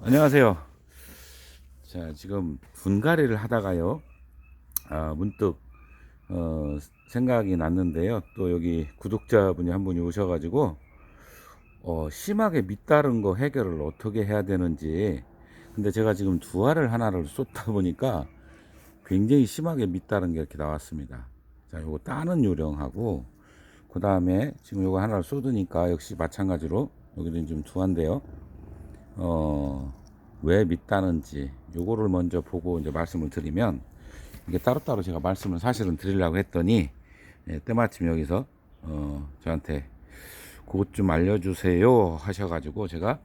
안녕하세요. 자, 지금 분갈이를 하다가요. 아, 문득 어, 생각이 났는데요. 또 여기 구독자분이 한 분이 오셔가지고 어, 심하게 밑다른 거 해결을 어떻게 해야 되는지. 근데 제가 지금 두 알을 하나를 쏟다 보니까 굉장히 심하게 밑다른 게 이렇게 나왔습니다. 자, 요거 따는 요령하고 그 다음에 지금 요거 하나를 쏟으니까 역시 마찬가지로 여기는 좀 두한데요. 어, 왜 믿다는지 요거를 먼저 보고 이제 말씀을 드리면 이게 따로따로 제가 말씀을 사실은 드리려고 했더니 예, 때마침 여기서 어, 저한테 그것 좀 알려주세요 하셔가지고 제가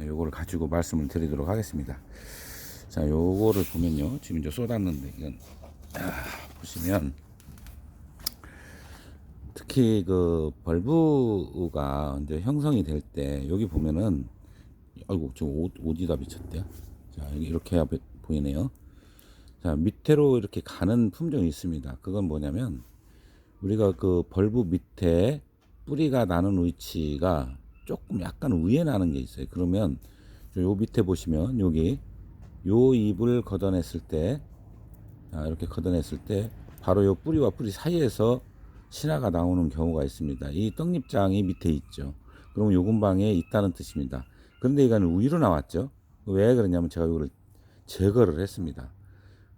예, 요거를 가지고 말씀을 드리도록 하겠습니다. 자, 요거를 보면요. 지금 이제 쏟았는데 이건 아, 보시면 특히 그 벌브가 이제 형성이 될 때 여기 보면은 아이고 저 옷, 어디다 미쳤대요 자 이렇게 보이네요 자 밑으로 이렇게 가는 품종이 있습니다 그건 뭐냐면 우리가 그 벌브 밑에 뿌리가 나는 위치가 조금 약간 위에 나는 게 있어요 그러면 저요 밑에 보시면 여기 요 잎을 걷어냈을 때 자, 이렇게 걷어냈을 때 바로 요 뿌리와 뿌리 사이에서 신화가 나오는 경우가 있습니다. 이 떡잎장이 밑에 있죠. 그럼 요 근방에 있다는 뜻입니다. 그런데 이거는 위로 나왔죠. 왜 그러냐면 제가 이거를 제거를 했습니다.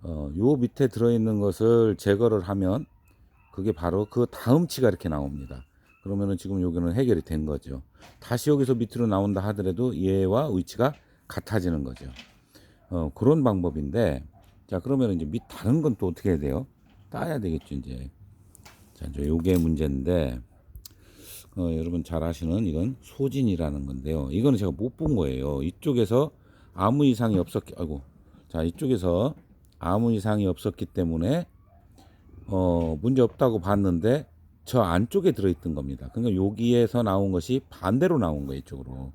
어, 요 밑에 들어있는 것을 제거를 하면 그게 바로 그 다음 치가 이렇게 나옵니다. 그러면은 지금 여기는 해결이 된 거죠. 다시 여기서 밑으로 나온다 하더라도 얘와 위치가 같아지는 거죠. 어, 그런 방법인데, 자, 그러면 이제 밑 다른 건 또 어떻게 해야 돼요? 따야 되겠죠, 이제. 자, 이제 요게 문제인데, 어, 여러분 잘 아시는 이건 소진이라는 건데요. 이거는 제가 못 본 거예요. 이쪽에서 아무 이상이 없었기, 아이고. 자, 이쪽에서 아무 이상이 없었기 때문에, 어, 문제 없다고 봤는데, 저 안쪽에 들어있던 겁니다. 그러니까 여기에서 나온 것이 반대로 나온 거예요, 이쪽으로.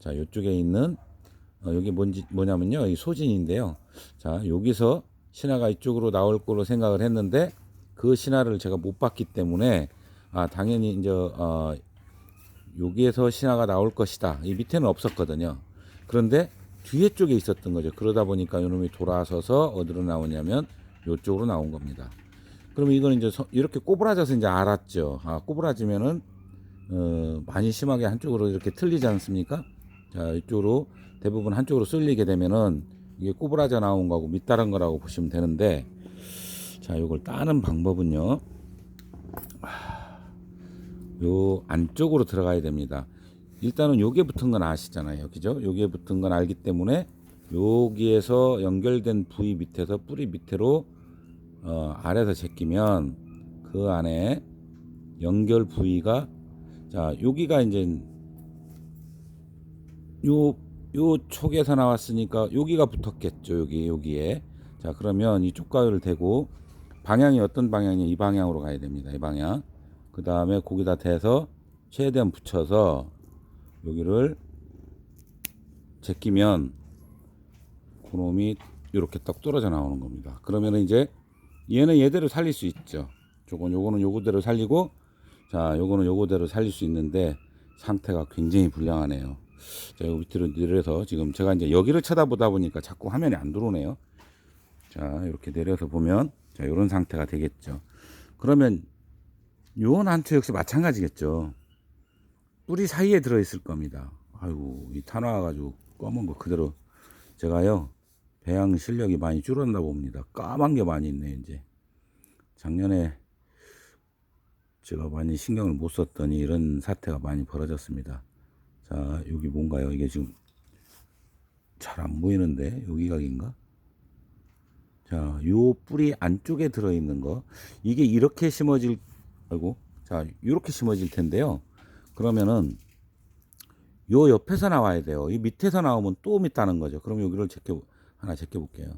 자, 이쪽에 있는, 어, 여기 뭔지, 뭐냐면요. 이 소진인데요. 자, 여기서 신화가 이쪽으로 나올 걸로 생각을 했는데, 그 신화를 제가 못 봤기 때문에, 아, 당연히 이제, 어, 여기에서 신화가 나올 것이다. 이 밑에는 없었거든요. 그런데 뒤에 쪽에 있었던 거죠. 그러다 보니까 이놈이 돌아서서 어디로 나오냐면 이쪽으로 나온 겁니다. 그러면 이거는 이제 서- 이렇게 꼬부라져서 이제 알았죠. 아, 꼬부라지면은 어, 많이 심하게 한쪽으로 이렇게 틀리지 않습니까? 자, 이쪽으로 대부분 한쪽으로 쏠리게 되면은 이게 꼬부라져 나온 거하고 밑다른 거라고 보시면 되는데 자, 이걸 따는 방법은요. 요 안쪽으로 들어가야 됩니다. 일단은 요게 붙은 건 아시잖아요. 그죠? 요게 붙은 건 알기 때문에 여기에서 연결된 부위 밑에서 뿌리 밑으로 어, 아래에서 제끼면 그 안에 연결 부위가 자 여기가 이제 요, 요 촉에서 나왔으니까 여기가 붙었겠죠 여기 여기에 자 그러면 이 쪽 가위를 대고 방향이 어떤 방향이 이 방향으로 가야 됩니다 이 방향 그 다음에 거기다 대서 최대한 붙여서 여기를 제끼면 그놈이 이렇게 딱 떨어져 나오는 겁니다. 그러면 이제 얘는 얘대로 살릴 수 있죠. 저건 요거는 요거대로 살리고 자 요거는 요거대로 살릴 수 있는데 상태가 굉장히 불량하네요. 자 요 밑으로 내려서 지금 제가 이제 여기를 쳐다보다 보니까 자꾸 화면이 안 들어오네요. 자 이렇게 내려서 보면 자 요런 상태가 되겠죠. 그러면 요 난초 역시 마찬가지겠죠 뿌리 사이에 들어있을 겁니다 아이고 이 탄화 가지고 검은 거 그대로 제가요 배양 실력이 많이 줄었나 봅니다 까만 게 많이 있네 이제 작년에 제가 많이 신경을 못 썼더니 이런 사태가 많이 벌어졌습니다. 자, 여기 뭔가요? 이게 지금 잘 안 보이는데 여기 각인가? 자, 요 뿌리 안쪽에 들어 있는 거 이게 이렇게 심어질 아이고. 자, 이렇게 심어질 텐데요. 그러면은 요 옆에서 나와야 돼요. 이 밑에서 나오면 또 밑다는 거죠. 그럼 여기를 제껴 하나 제껴 볼게요.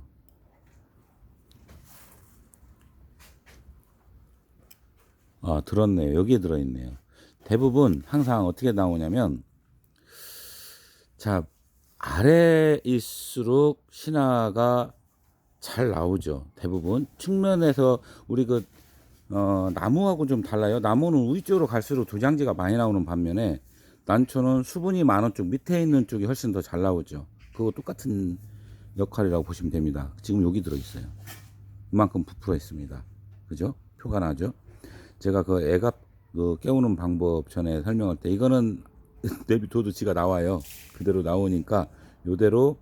아, 들었네요. 여기에 들어있네요. 대부분 항상 어떻게 나오냐면, 자, 아래일수록 신화가 잘 나오죠. 대부분. 측면에서 우리 그, 어, 나무하고 좀 달라요. 나무는 위쪽으로 갈수록 도장지가 많이 나오는 반면에, 난초는 수분이 많은 쪽, 밑에 있는 쪽이 훨씬 더 잘 나오죠. 그거 똑같은 역할이라고 보시면 됩니다. 지금 여기 들어있어요. 이만큼 부풀어 있습니다. 그죠? 표가 나죠? 제가 그 애갑 그 깨우는 방법 전에 설명할 때 이거는 내비둬도 지가 나와요. 그대로 나오니까 요대로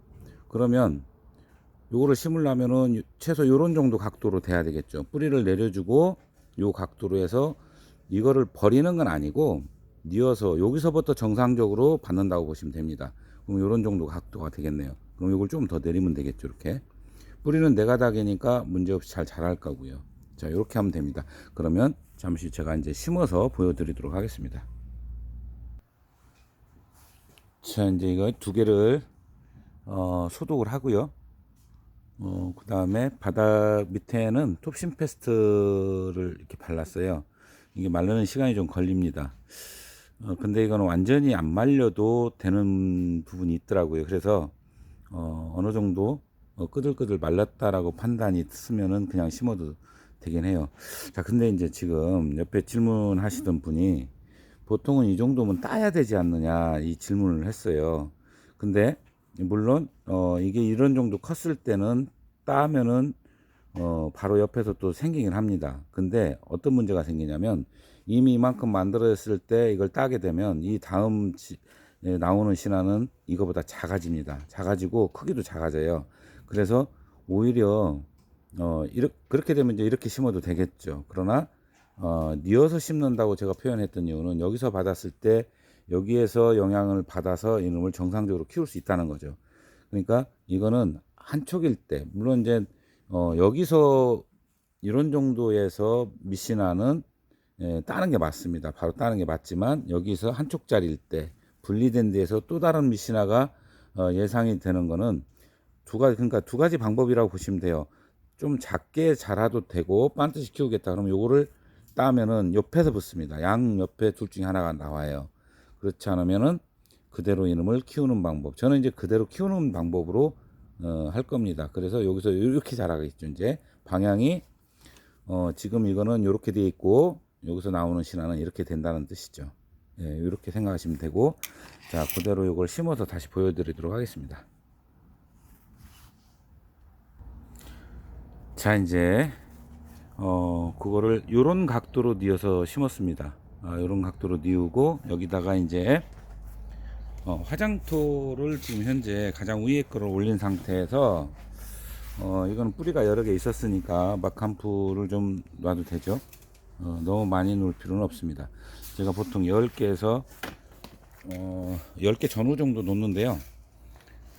그러면 요거를 심으려면은 최소 요런 정도 각도로 돼야 되겠죠. 뿌리를 내려주고 요 각도로 해서 이거를 버리는 건 아니고 뉘어서 여기서부터 정상적으로 받는다고 보시면 됩니다. 그럼 요런 정도 각도가 되겠네요. 그럼 요걸 좀 더 내리면 되겠죠. 이렇게. 뿌리는 네 가닥이니까 문제없이 잘 자랄 거고요. 자, 이렇게 하면 됩니다. 그러면 잠시 제가 이제 심어서 보여드리도록 하겠습니다. 자, 이제 이거 두 개를 어, 소독을 하고요. 어, 그 다음에 바닥 밑에는 톱신 페스트를 이렇게 발랐어요. 이게 마르는 시간이 좀 걸립니다. 어, 근데 이거는 완전히 안 말려도 되는 부분이 있더라고요. 그래서 어, 어느 정도 어, 끄들끄들 말랐다라고 판단이 쓰면은 그냥 심어도 되긴 해요. 자, 근데 이제 지금 옆에 질문하시던 분이 보통은 이 정도면 따야 되지 않느냐 이 질문을 했어요. 근데 물론 어 이게 이런 정도 컸을 때는 따면은 어 바로 옆에서 또 생기긴 합니다. 근데 어떤 문제가 생기냐면 이미 이만큼 만들어졌을 때 이걸 따게 되면 이 다음 지, 에 나오는 신화는 이거보다 작아집니다. 작아지고 크기도 작아져요. 그래서 오히려 어 이렇게 그렇게 되면 이제 이렇게 심어도 되겠죠. 그러나 어, 뉘어서 심는다고 제가 표현했던 이유는 여기서 받았을 때 여기에서 영향을 받아서 이놈을 정상적으로 키울 수 있다는 거죠. 그러니까 이거는 한쪽일 때 물론 이제 어, 여기서 이런 정도에서 미시나는 예, 따는 게 맞습니다. 바로 따는 게 맞지만 여기서 한쪽짜리일 때 분리된 데에서 또 다른 미시나가 어, 예상이 되는 거는 두 가지 그러니까 두 가지 방법이라고 보시면 돼요. 좀 작게 자라도 되고 반듯이 키우겠다 그러면 요거를 따면은 옆에서 붙습니다. 양 옆에 둘 중에 하나가 나와요. 그렇지 않으면은 그대로 이놈을 키우는 방법. 저는 이제 그대로 키우는 방법으로 어, 할 겁니다. 그래서 여기서 이렇게 자라겠죠. 이제 방향이 어, 지금 이거는 이렇게 되어 있고 여기서 나오는 신화는 이렇게 된다는 뜻이죠. 예, 이렇게 생각하시면 되고 자 그대로 이걸 심어서 다시 보여드리도록 하겠습니다. 자 이제 어 그거를 요런 각도로 뉘어서 심었습니다 아, 요런 각도로 뉘우고 여기다가 이제 어, 화장토를 지금 현재 가장 위에 거를 올린 상태에서 어 이거는 뿌리가 여러 개 있었으니까 막한풀을 좀 놔도 되죠? 어, 너무 많이 놓을 필요는 없습니다. 제가 보통 10개에서 어, 10개 전후 정도 놓는데요.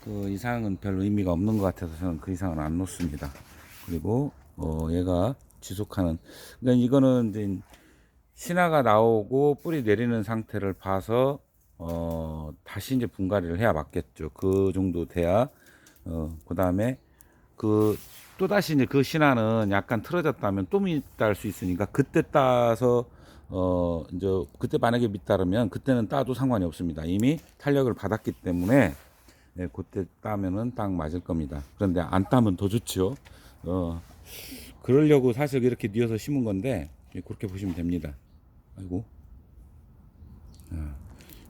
그 이상은 별 의미가 없는 것 같아서 저는 그 이상은 안 놓습니다. 그리고 어 얘가 지속하는 그러니까 이거는 이제 신화가 나오고 뿌리 내리는 상태를 봐서 어 다시 이제 분갈이를 해야 맞겠죠. 그 정도 돼야 어 그다음에 그 또 다시 이제 그 신화는 약간 틀어졌다면 또 밑달 수 있으니까 그때 따서 어 이제 그때 만약에 밑따르면 그때는 따도 상관이 없습니다. 이미 탄력을 받았기 때문에 예, 그때 따면은 딱 맞을 겁니다. 그런데 안 따면 더 좋죠. 어, 그러려고 사실 이렇게 뉘어서 심은 건데 예, 그렇게 보시면 됩니다. 아이고. 아,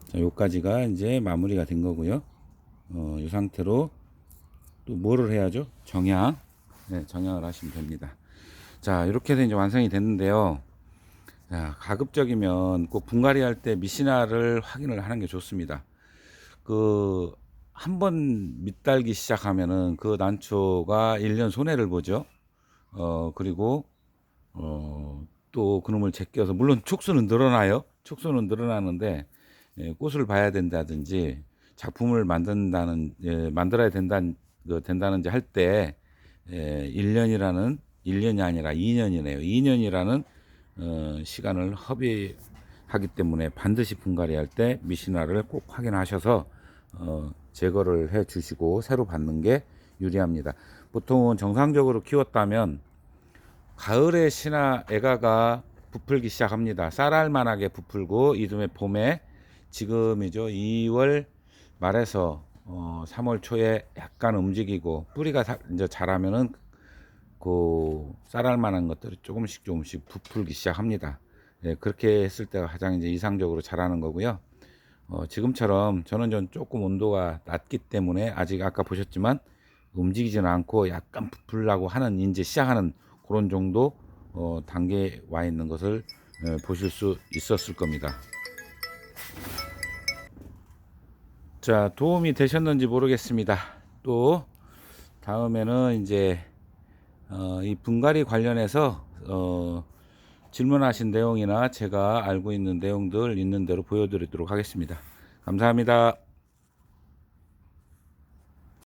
자, 요까지가 이제 마무리가 된 거고요. 어, 이 상태로 또 뭐를 해야죠? 정향. 네, 정향을 하시면 됩니다. 자, 이렇게 해서 이제 완성이 됐는데요. 자, 가급적이면 꼭 분갈이 할 때 미시나를 확인을 하는 게 좋습니다. 그, 한 번 밑달기 시작하면은 그 난초가 1년 손해를 보죠. 어, 그리고, 어, 또 그놈을 제껴서, 물론 촉수는 늘어나요. 촉수는 늘어나는데, 예, 꽃을 봐야 된다든지, 작품을 만든다는, 예, 만들어야 된다는, 그, 된다는지 할 때, 예, 1년이라는, 1년이 아니라 2년이네요. 2년이라는, 어, 시간을 허비하기 때문에 반드시 분갈이 할 때 미시나를 꼭 확인하셔서, 어, 제거를 해 주시고 새로 받는 게 유리합니다. 보통은 정상적으로 키웠다면 가을에 신화 애가가 부풀기 시작합니다. 쌀알만하게 부풀고 이듬해 봄에 지금이죠. 2월 말에서 어, 3월 초에 약간 움직이고 뿌리가 사- 이제 자라면은 그 쌀알만한 것들이 조금씩 조금씩 부풀기 시작합니다. 예, 그렇게 했을 때가 가장 이제 이상적으로 자라는 거고요. 어, 지금처럼 저는 좀 조금 온도가 낮기 때문에 아직 아까 보셨지만 움직이지는 않고 약간 부풀라고 하는 이제 시작하는 그런 정도 어, 단계에 와 있는 것을 어, 보실 수 있었을 겁니다. 자 도움이 되셨는지 모르겠습니다. 또 다음에는 이제 어, 이 분갈이 관련해서 어, 질문하신 내용이나 제가 알고 있는 내용들 있는 대로 보여드리도록 하겠습니다. 감사합니다.